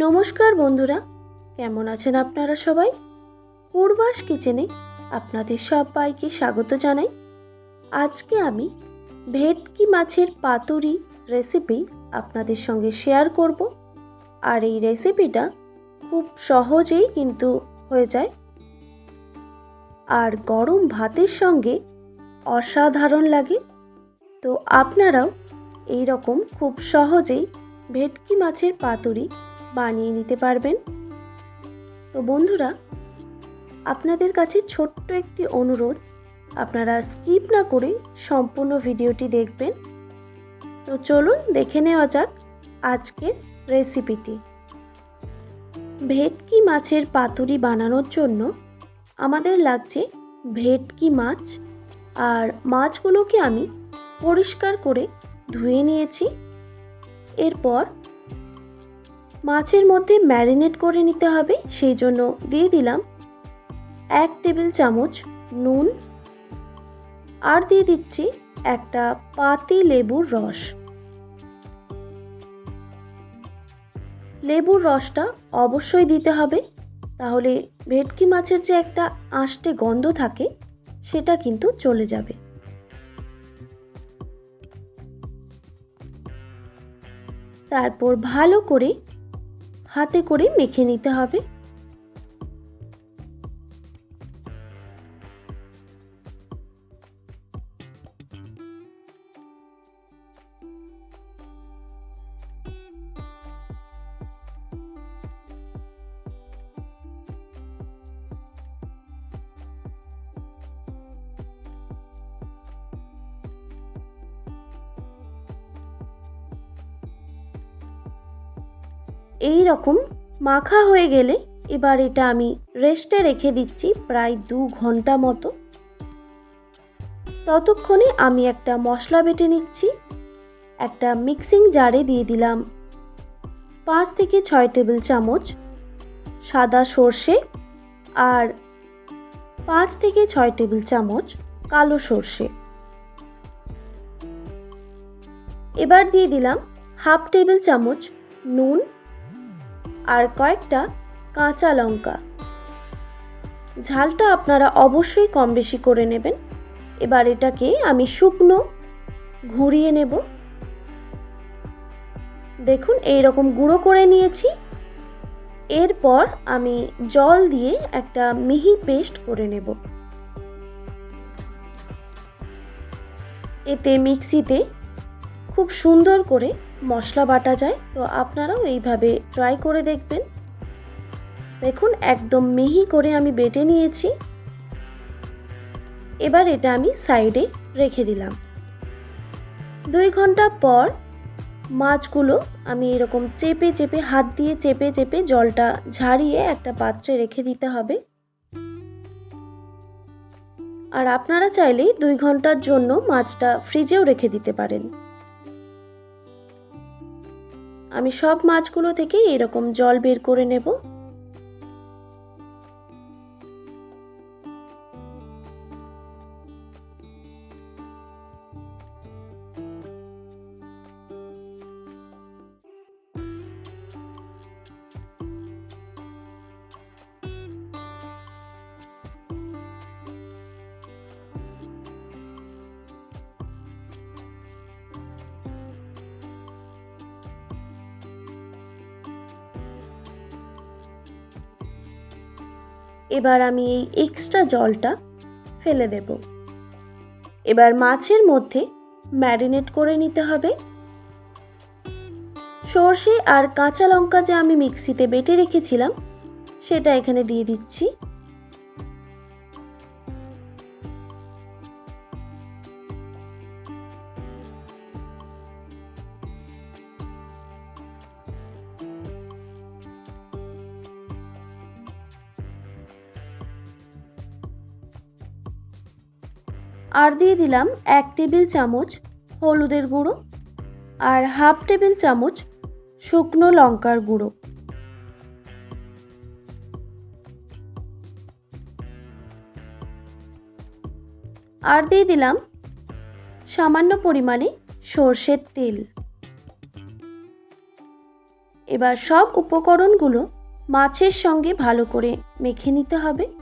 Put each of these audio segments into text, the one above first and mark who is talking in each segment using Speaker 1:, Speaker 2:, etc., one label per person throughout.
Speaker 1: নমস্কার বন্ধুরা, কেমন আছেন আপনারা সবাই? পূর্বাস কিচেনে আপনাদের সবাইকে স্বাগত জানাই। আজকে আমি ভেটকি মাছের পাতুরি রেসিপি আপনাদের সঙ্গে শেয়ার করব। আর এই রেসিপিটা খুব সহজেই কিন্তু হয়ে যায়। আর গরম ভাতের সঙ্গে অসাধারণ লাগে। তো আপনারাও এই রকম খুব সহজেই ভেটকি মাছের পাতুরি বানিয়ে নিতে পারবেন। তো বন্ধুরা, আপনাদের কাছে ছোট্ট একটি অনুরোধ, আপনারা স্কিপ না করে সম্পূর্ণ ভিডিওটি দেখবেন। তো চলুন দেখে নেওয়া যাক আজকের রেসিপিটি। ভেটকি মাছের পাতুরি বানানোর জন্য আমাদের লাগছে ভেটকি মাছ, আর মাছগুলোকে আমি পরিষ্কার করে ধুয়ে নিয়েছি। এরপর মাছের মধ্যে ম্যারিনেট করে নিতে হবে, সেই জন্য দিয়ে দিলাম এক টেবিল চামচ নুন আর দিয়ে দিচ্ছি একটা পাতি লেবুর রস। লেবুর রসটা অবশ্যই দিতে হবে, তাহলে ভেটকি মাছের যে একটা আষ্টে গন্ধ থাকে, সেটা কিন্তু চলে যাবে। তারপর ভালো করে হাতে করে মেখে নিতে হবে। এই রকম মাখা হয়ে গেলে এবার এটা আমি রেস্টে রেখে দিচ্ছি প্রায় দু ঘণ্টা মতো। ততক্ষণে আমি একটা মশলা বেটে নিচ্ছি। একটা মিক্সিং জারে দিয়ে দিলাম পাঁচ থেকে ছয় টেবিল চামচ সাদা সর্ষে আর পাঁচ থেকে ছয় টেবিল চামচ কালো সর্ষে। এবার দিয়ে দিলাম হাফ টেবিল চামচ নুন আর কয়েকটা কাঁচা লঙ্কা। ঝালটা আপনারা অবশ্যই কম বেশি করে নেবেন। এবার এটাকে আমি শুকনো ঘুরিয়ে নেব। দেখুন এই রকম গুঁড়ো করে নিয়েছি। এরপর আমি জল দিয়ে একটা মিহি পেস্ট করে নেব। এতে মিক্সিতে খুব সুন্দর করে মশলা বাটা যায়, তো আপনারাও এইভাবে ট্রাই করে দেখবেন। দেখুন, একদম মিহি করে আমি বেটে নিয়েছি। এবার এটা আমি সাইডে রেখে দিলাম। দুই ঘণ্টা পর মাছগুলো আমি এরকম চেপে চেপে, হাত দিয়ে চেপে চেপে জলটা ঝাড়িয়ে একটা পাত্রে রেখে দিতে হবে। আর আপনারা চাইলেই দুই ঘণ্টার জন্য মাছটা ফ্রিজেও রেখে দিতে পারেন। আমি সব মাছগুলো থেকে এরকম জল বের করে নেব। এবার আমি এই এক্সট্রা জলটা ফেলে দেব। এবার মাছের মধ্যে ম্যারিনেট করে নিতে হবে। সর্ষে আর কাঁচা লঙ্কা যে আমি মিক্সিতে বেটে রেখেছিলাম, সেটা এখানে দিয়ে দিচ্ছি। আর দিয়ে দিলাম এক টেবিল চামচ হলুদের গুঁড়ো আর হাফ টেবিল চামচ শুকনো লঙ্কার গুঁড়ো। আর দিয়ে দিলাম সামান্য পরিমাণে সর্ষের তেল। এবার সব উপকরণগুলো মাছের সঙ্গে ভালো করে মেখে নিতে হবে।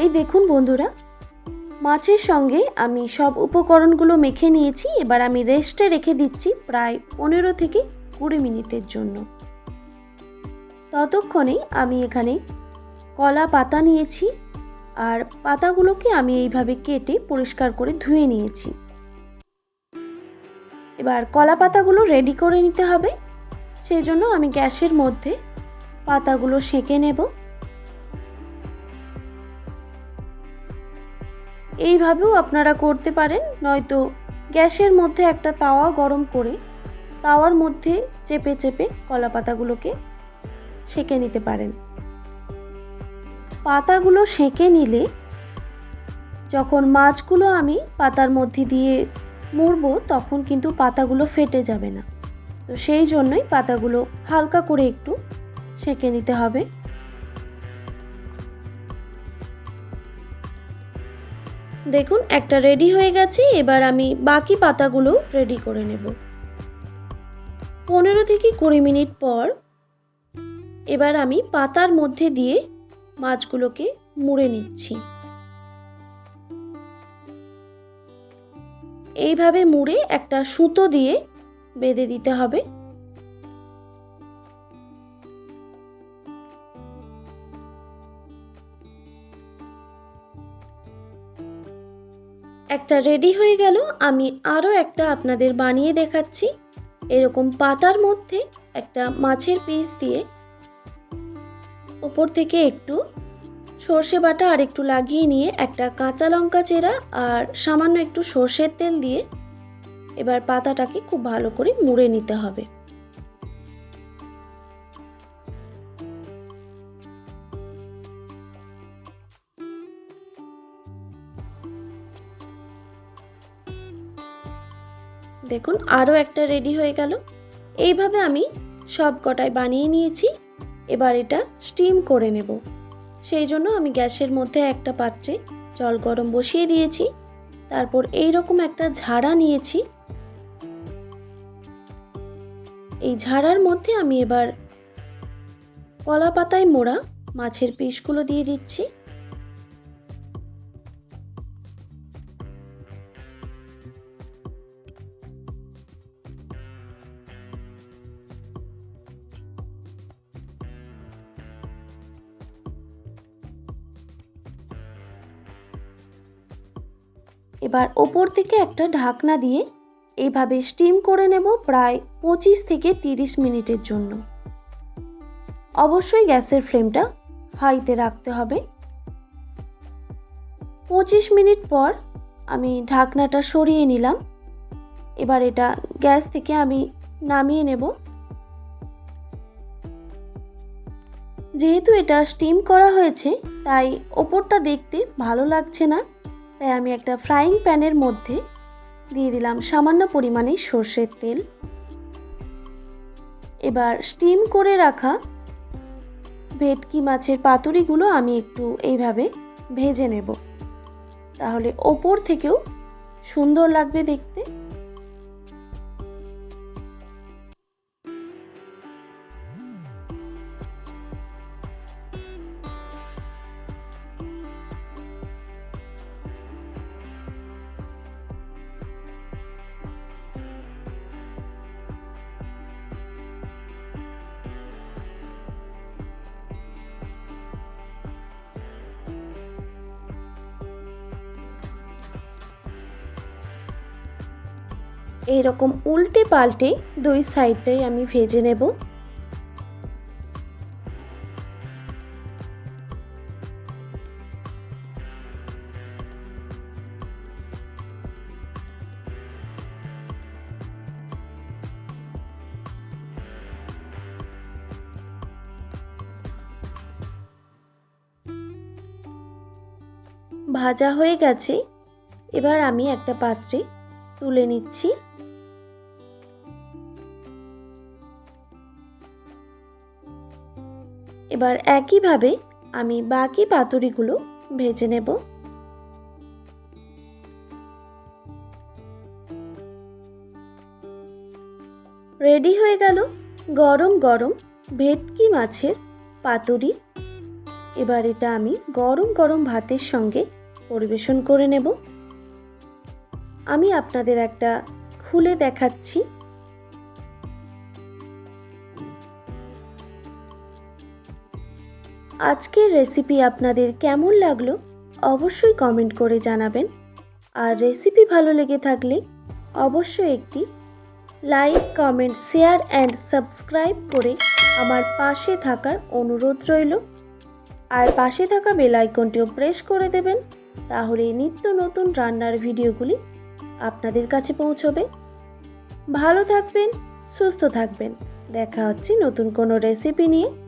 Speaker 1: এই দেখুন বন্ধুরা, মাছের সঙ্গে আমি সব উপকরণগুলো মেখে নিয়েছি, এবার আমি রেস্টে রেখে দিচ্ছি প্রায় পনেরো থেকে কুড়ি মিনিটের জন্য। ততক্ষণে আমি এখানে কলা পাতা নিয়েছি, আর পাতাগুলোকে আমি এইভাবে কেটে পরিষ্কার করে ধুয়ে নিয়েছি। এবার কলা পাতাগুলো রেডি করে নিতে হবে সেই জন্য আমি গ্যাসের মধ্যে পাতাগুলো সেঁকে নেব। এইভাবেও আপনারা করতে পারেন, নয়তো গ্যাসের মধ্যে একটা তাওয়া গরম করে তাওয়ার মধ্যে চেপে চেপে কলা পাতাগুলোকে সেঁকে নিতে পারেন। পাতাগুলো সেঁকে নিলে যখন মাছগুলো আমি পাতার মধ্যে দিয়ে মুড়বো, তখন কিন্তু পাতাগুলো ফেটে যাবে না। তো সেই জন্যই পাতাগুলো হালকা করে একটু সেঁকে নিতে হবে। দেখুন, একটা রেডি হয়ে গেছে, এবার আমি বাকি পাতাগুলো রেডি করে নেব। পনেরো থেকে কুড়ি মিনিট পর এবার আমি পাতার মধ্যে দিয়ে মাছগুলোকে মুড়ে নিচ্ছি। এইভাবে মুড়ে একটা সুতো দিয়ে বেঁধে দিতে হবে। একটা রেডি হয়ে গেল, আমি আরও একটা আপনাদের বানিয়ে দেখাচ্ছি। এরকম পাতার মধ্যে একটা মাছের পিস দিয়ে ওপর থেকে একটু সর্ষে বাটা আর একটু লাগিয়ে নিয়ে একটা কাঁচা লঙ্কা চেরা আর সামান্য একটু সর্ষের তেল দিয়ে এবার পাতাটাকে খুব ভালো করে মুড়ে নিতে হবে। দেখুন, আরও একটা রেডি হয়ে গেল। এইভাবে আমি সব কটায় বানিয়ে নিয়েছি। এবার এটা স্টিম করে নেব। সেই জন্য আমি গ্যাসের মধ্যে একটা পাত্রে জল গরম বসিয়ে দিয়েছি। তারপর এই রকম একটা ঝাড়া নিয়েছি। এই ঝাড়ার মধ্যে আমি এবার কলা পাতায় মোড়া মাছের পিসগুলো দিয়ে দিচ্ছি। এবার ওপর থেকে একটা ঢাকনা দিয়ে এইভাবে স্টিম করে নেব প্রায় পঁচিশ থেকে তিরিশ মিনিটের জন্য। অবশ্যই গ্যাসের ফ্লেমটা হাইতে রাখতে হবে। পঁচিশ মিনিট পর আমি ঢাকনাটা সরিয়ে নিলাম। এবার এটা গ্যাস থেকে আমি নামিয়ে নেব। যেহেতু এটা স্টিম করা হয়েছে, তাই ওপরটা দেখতে ভালো লাগছে না। তাই আমি একটা ফ্রাইং প্যানের মধ্যে দিয়ে দিলাম সামান্য পরিমাণে সর্ষের তেল। এবার স্টিম করে রাখা ভেটকি মাছের পাতুরিগুলো আমি একটু এইভাবে ভেজে নেব। তাহলে ওপর থেকেও সুন্দর লাগবে দেখতে। এইরকম উল্টে পাল্টে দুই সাইডটাই আমি ভেজে নেব। ভাজা হয়ে গেছে। এবার আমি একটা পাত্রে তুলে নিচ্ছি। এবার একইভাবে আমি বাকি পাতুরিগুলো ভেজে নেব। রেডি হয়ে গেল গরম গরম ভেটকি মাছের পাতুরি। এবার এটা আমি গরম গরম ভাতের সঙ্গে পরিবেশন করে নেব। আমি আপনাদের একটা খুলে দেখাচ্ছি। আজকের রেসিপি আপনাদের কেমন লাগল অবশ্যই কমেন্ট করে জানাবেন। আর রেসিপি ভালো লেগে থাকলে অবশ্যই একটি like comment share and subscribe করে আমার পাশে থাকার অনুরোধ রইল। আর পাশে থাকা বেল আইকনটিও প্রেস করে দেবেন, তাহলে নিত্য নতুন রান্নার ভিডিওগুলি আপনাদের কাছে পৌঁছবে। ভালো থাকবেন, সুস্থ থাকবেন। দেখা হচ্ছে নতুন কোনো রেসিপি নিয়ে।